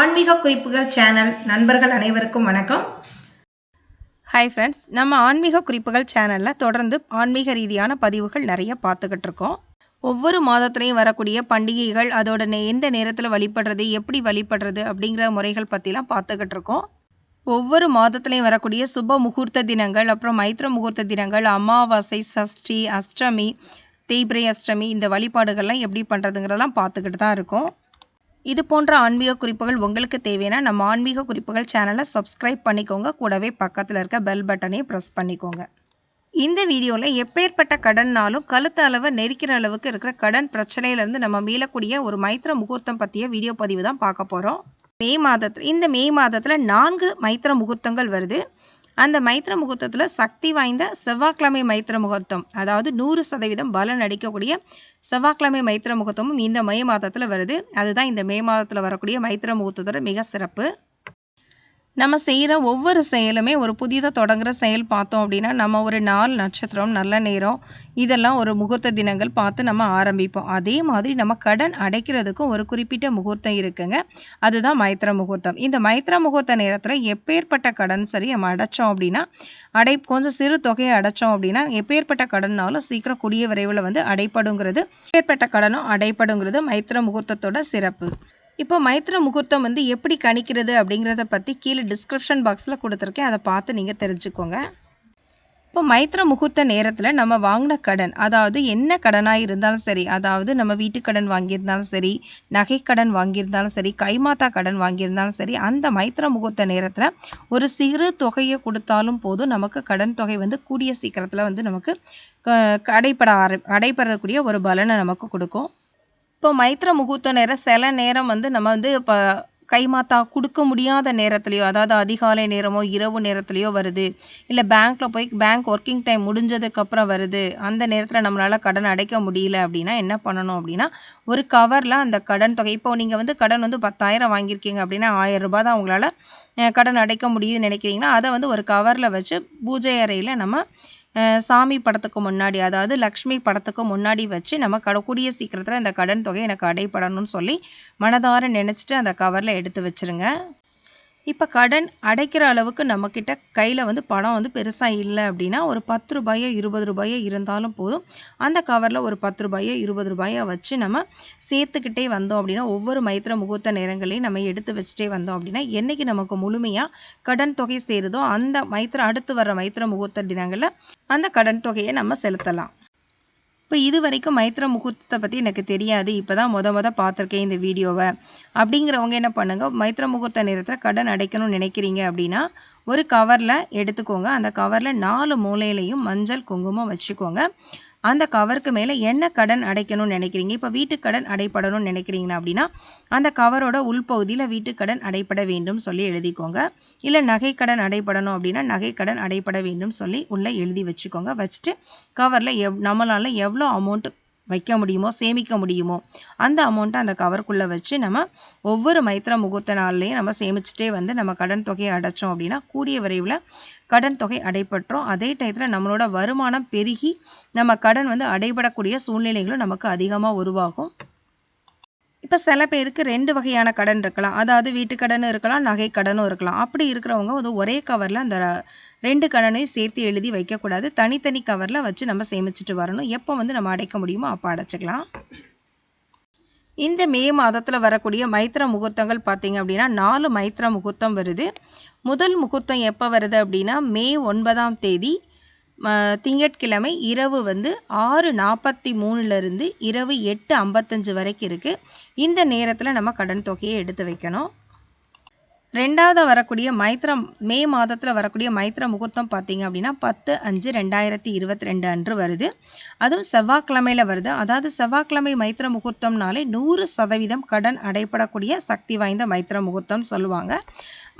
ஆன்மீக குறிப்புகள் சேனல் நண்பர்கள் அனைவருக்கும் வணக்கம். ஹாய் ஃப்ரெண்ட்ஸ் நம்ம ஆன்மீக குறிப்புகள் சேனலில் தொடர்ந்து ஆன்மீக ரீதியான பதிவுகள் நிறைய பார்த்துக்கிட்டு இருக்கோம். ஒவ்வொரு மாதத்துலையும் வரக்கூடிய பண்டிகைகள் அதோட நே எந்த நேரத்தில் வழிபடுறது எப்படி வழிபடுறது அப்படிங்கிற முறைகள் பற்றிலாம் பார்த்துக்கிட்டு இருக்கோம். ஒவ்வொரு மாதத்துலையும் வரக்கூடிய சுப முகூர்த்த தினங்கள் அப்புறம் மைத்ர முகூர்த்த தினங்கள் அமாவாசை சஷ்டி அஷ்டமி தேய்பிரை அஷ்டமி இந்த வழிபாடுகள்லாம் எப்படி பண்ணுறதுங்கிறதெல்லாம் பார்த்துக்கிட்டு தான் இருக்கோம். இது போன்ற ஆன்மீக குறிப்புகள் உங்களுக்கு தேவைன்னா நம்ம ஆன்மீக குறிப்புகள் சேனலை சப்ஸ்கிரைப் பண்ணிக்கோங்க. கூடவே பக்கத்தில் இருக்க பெல் பட்டனையும் ப்ரெஸ் பண்ணிக்கோங்க. இந்த வீடியோவில் எப்பேற்பட்ட கடன்னாலும் கழுத்து அளவை நெரிக்கிற அளவுக்கு இருக்கிற கடன் பிரச்சனையிலேருந்து நம்ம மீளக்கூடிய ஒரு மைத்திர முகூர்த்தம் பற்றிய வீடியோ பதிவு தான் பார்க்க போகிறோம் மே மாதத்தில் இந்த மே மாதத்தில் நான்கு மைத்திர முகூர்த்தங்கள் வருது. அந்த மைத்திர முகூர்த்தத்தில் சக்தி வாய்ந்த செவ்வாய்க்கிழமை மைத்திர முகூர்த்தம் அதாவது நூறு சதவீதம் பலன் அடிக்கக்கூடிய செவ்வாய்க்கிழமை மைத்திர முகூர்த்தமும் இந்த மே மாதத்தில் வருது. அதுதான் இந்த மே மாதத்தில் வரக்கூடிய மைத்திர முகூர்த்தத்தோட மிக சிறப்பு. நம்ம செய்கிற ஒவ்வொரு செயலுமே ஒரு புதிதாக தொடங்குற செயல் பார்த்தோம் அப்படின்னா நம்ம ஒரு நாள் நட்சத்திரம் நல்ல நேரம் இதெல்லாம் ஒரு முகூர்த்த தினங்கள் பார்த்து நம்ம ஆரம்பிப்போம். அதே மாதிரி நம்ம கடன் அடைக்கிறதுக்கும் ஒரு குறிப்பிட்ட முகூர்த்தம் இருக்குங்க. அதுதான் மைத்திர முகூர்த்தம். இந்த மைத்திர முகூர்த்த நேரத்தில் எப்பேற்பட்ட கடன் சரி நம்ம அடைச்சோம் அப்படின்னா அடை கொஞ்சம் சிறு தொகையை அடைச்சோம் அப்படின்னா எப்பேற்பட்ட கடன்னாலும் சீக்கிரம் கூடிய விரைவில் வந்து அடைப்படுங்கிறது எப்பேற்பட்ட கடனும் அடைப்படுங்கிறது மைத்திர முகூர்த்தத்தோட சிறப்பு. இப்போ மைத்ர முகூர்த்தம் வந்து எப்படி கணிக்கிறது அப்படிங்கிறத பற்றி கீழே டிஸ்கிரிப்ஷன் பாக்ஸில் கொடுத்துருக்கேன். அதை பார்த்து நீங்கள் தெரிஞ்சுக்கோங்க. இப்போ மைத்ர முகூர்த்த நேரத்தில் நம்ம வாங்கின கடன் அதாவது என்ன கடனாக இருந்தாலும் சரி அதாவது நம்ம வீட்டு கடன் வாங்கியிருந்தாலும் சரி நகை கடன் வாங்கியிருந்தாலும் சரி கைமாத்தா கடன் வாங்கியிருந்தாலும் சரி அந்த மைத்ர முகூர்த்த நேரத்தில் ஒரு சிறு தொகையை கொடுத்தாலும் போதும் நமக்கு கடன் தொகை வந்து கூடிய சீக்கிரத்தில் வந்து நமக்கு கடைப்பட ஆர அடைபடக்கூடிய ஒரு பலனை நமக்கு கொடுக்கும். இப்போ மைத்திர முகூர்த்த நேரம் சில நேரம் வந்து நம்ம வந்து இப்போ கைமாத்தா கொடுக்க முடியாத நேரத்துலையோ அதாவது அதிகாலை நேரமோ இரவு நேரத்துலையோ வருது. இல்லை பேங்க்கில் போய் பேங்க் ஒர்க்கிங் டைம் முடிஞ்சதுக்கப்புறம் வருது. அந்த நேரத்தில் நம்மளால் கடன் அடைக்க முடியல அப்படின்னா என்ன பண்ணணும் அப்படின்னா ஒரு கவரில் அந்த கடன் தொகை. இப்போ நீங்கள் வந்து கடன் வந்து பத்தாயிரம் வாங்கியிருக்கீங்க அப்படின்னா ஆயிரம் ரூபாய் தான் உங்களால் கடன் அடைக்க முடியுதுன்னு நினைக்கிறீங்கன்னா அதை வந்து ஒரு கவரில் வச்சு பூஜை அறையில் நம்ம சாமி படத்துக்கு முன்னாடி அதாவது லக்ஷ்மி படத்துக்கு முன்னாடி வச்சு நம்ம கட கூடிய சீக்கிரத்தில் இந்த கடன் தொகை எனக்கு அடைப்படணும்னு சொல்லி மனதார நினச்சிட்டு அந்த கவரில் எடுத்து வச்சுருங்க. இப்போ கடன் அடைக்கிற அளவுக்கு நம்மக்கிட்ட கையில் வந்து பணம் வந்து பெருசாக இல்லை அப்படின்னா ஒரு பத்து ரூபாயோ இருபது ரூபாயோ இருந்தாலும் போதும். அந்த கவரில் ஒரு பத்து ரூபாயோ இருபது ரூபாயோ வச்சு நம்ம சேர்த்துக்கிட்டே வந்தோம் அப்படின்னா ஒவ்வொரு மைத்திர முகூர்த்த நேரங்களையும் நம்ம எடுத்து வச்சுட்டே வந்தோம் அப்படின்னா என்றைக்கு நமக்கு முழுமையாக கடன் தொகை சேருதோ அந்த மைத்திர அடுத்து வர மைத்திர முகூர்த்த தினங்களில் அந்த கடன் தொகையை நம்ம செலுத்தலாம். இப்போ இது வரைக்கும் மைத்ர முகூர்த்தத்தை பற்றி எனக்கு தெரியாது. இப்போ தான் மொத மொதல் பார்த்துருக்கேன் இந்த வீடியோவை. அப்படிங்கிறவங்க என்ன பண்ணுங்கள் மைத்ர முகூர்த்த நேரத்தில் கடன் அடைக்கணும்னு நினைக்கிறீங்க அப்படின்னா ஒரு கவரில் எடுத்துக்கோங்க. அந்த கவரில் நாலு மூலையிலையும் மஞ்சள் குங்குமம் வச்சுக்கோங்க. அந்த கவருக்கு மேலே என்ன கடன் அடைக்கணும்னு நினைக்கிறீங்க? இப்போ வீட்டுக்கடன் அடைப்படணும்னு நினைக்கிறீங்க அப்படின்னா அந்த கவரோட உள்பகுதியில் வீட்டுக்கடன் அடைப்பட வேண்டும் சொல்லி எழுதிக்கோங்க. இல்லை நகை கடன் அடைப்படணும் அப்படின்னா நகைக்கடன் அடைப்பட வேண்டும் சொல்லி உள்ளே எழுதி வச்சுக்கோங்க. வச்சுட்டு கவரில் எவ் நம்மளால் எவ்வளோ அமௌண்ட் வைக்க முடியுமோ சேமிக்க முடியுமோ அந்த அமௌண்ட்டை அந்த கவருக்குள்ளே வச்சு நம்ம ஒவ்வொரு மைத்திர முகூர்த்த நாள்லையும் நம்ம சேமிச்சுட்டே வந்து நம்ம கடன் தொகையை அடைச்சோம் அப்படின்னா கூடிய விரைவில் கடன் தொகை அடைப்பட்டுரும் அதே டயத்தில் நம்மளோட வருமானம் பெருகி நம்ம கடன் வந்து அடைபடக்கூடிய சூழ்நிலைகளும் நமக்கு அதிகமாக உருவாகும். இப்போ சில பேருக்கு ரெண்டு வகையான கடன் இருக்கலாம். அதாவது வீட்டு கடனும் இருக்கலாம் நகை கடனும் இருக்கலாம். அப்படி இருக்கிறவங்க வந்து ஒரே கவரில் அந்த ரெண்டு கடனையும் சேர்த்து எழுதி வைக்கக்கூடாது. தனித்தனி கவரில் வச்சு நம்ம சேமிச்சுட்டு வரணும். எப்போ வந்து நம்ம அடைக்க முடியுமோ அப்போ அடைச்சிக்கலாம். இந்த மே மாதத்தில் வரக்கூடிய மைத்திர முகூர்த்தங்கள் பார்த்தீங்க அப்படின்னா நாலு மைத்திர முகூர்த்தம் வருது. முதல் முகூர்த்தம் எப்போ வருது அப்படின்னா மே ஒன்பதாம் தேதி திங்கட்கிழமை இரவு வந்து ஆறு நாற்பத்தி மூணுலேருந்து இரவு எட்டு ஐம்பத்தஞ்சு வரைக்கும் இருக்குது இந்த நேரத்தில் நம்ம கடன் தொகையை எடுத்து வைக்கணும். ரெண்டாவது வரக்கூடிய மைத்திரம் மே மாதத்தில் வரக்கூடிய மைத்திர முகூர்த்தம் பார்த்தீங்க அப்படின்னா பத்து அஞ்சு ரெண்டாயிரத்தி இருபத்தி ரெண்டு அன்று வருது. அதுவும் செவ்வாய்க்கிழமையில் வருது. அதாவது செவ்வாய்க்கிழமை மைத்திர முகூர்த்தம்னாலே நூறு சதவீதம் கடன் அடைப்படக்கூடிய சக்தி வாய்ந்த மைத்திர முகூர்த்தம் சொல்லுவாங்க.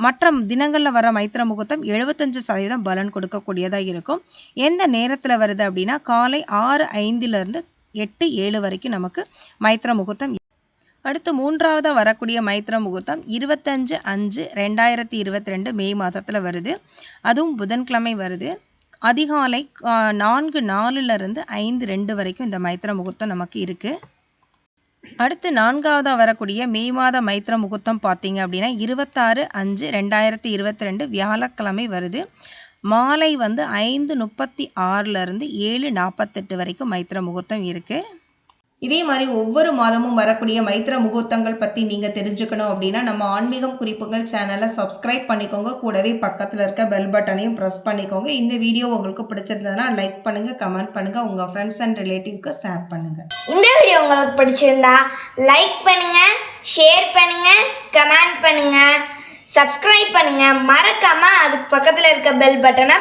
மற்ற தினங்களில் வர மைத்திர முகூர்த்தம் எழுபத்தஞ்சு சதவீதம் பலன் கொடுக்கக்கூடியதாக இருக்கும். எந்த நேரத்தில் வருது அப்படின்னா காலை ஆறு ஐந்துலேருந்து எட்டு ஏழு வரைக்கும் நமக்கு மைத்திர முகூர்த்தம் அடுத்து மூன்றாவதாக வரக்கூடிய மைத்திர முகூர்த்தம் இருபத்தஞ்சு அஞ்சு ரெண்டாயிரத்தி இருபத்தி ரெண்டு மே மாதத்தில் வருது. அதுவும் புதன்கிழமை வருது. அதிகாலை நான்கு நாலுலேருந்து ஐந்து ரெண்டு வரைக்கும் இந்த மைத்திர முகூர்த்தம் நமக்கு இருக்குது அடுத்து நான்காவதாக வரக்கூடிய மே மாத மைத்திர முகூர்த்தம் பார்த்தீங்க அப்படின்னா இருபத்தாறு அஞ்சு ரெண்டாயிரத்தி இருபத்தி ரெண்டு வியாழக்கிழமை வருது. மாலை வந்து ஐந்து முப்பத்தி ஆறுலேருந்து ஏழு நாற்பத்தெட்டு வரைக்கும் மைத்திர முகூர்த்தம் இருக்குது இதே மாதிரி ஒவ்வொரு மாதமும் வரக்கூடிய மைத்திர முகூர்த்தங்கள் பற்றி நீங்கள் தெரிஞ்சுக்கணும் அப்படின்னா நம்ம ஆன்மீகம் குறிப்புகள் சேனலை சப்ஸ்கிரைப் பண்ணிக்கோங்க. கூடவே பக்கத்தில் இருக்க பெல் பட்டனையும் ப்ரெஸ் பண்ணிக்கோங்க. இந்த வீடியோ உங்களுக்கு பிடிச்சிருந்ததுன்னா லைக் பண்ணுங்கள் கமெண்ட் பண்ணுங்கள் உங்கள் ஃப்ரெண்ட்ஸ் அண்ட் ரிலேட்டிவ்க்கு ஷேர் பண்ணுங்கள் இந்த வீடியோ உங்களுக்கு பிடிச்சிருந்தா லைக் பண்ணுங்கள் ஷேர் பண்ணுங்கள் கமெண்ட் பண்ணுங்கள் சப்ஸ்கிரைப் பண்ணுங்கள் மறக்காமல் அதுக்கு பக்கத்தில் இருக்க பெல் பட்டனை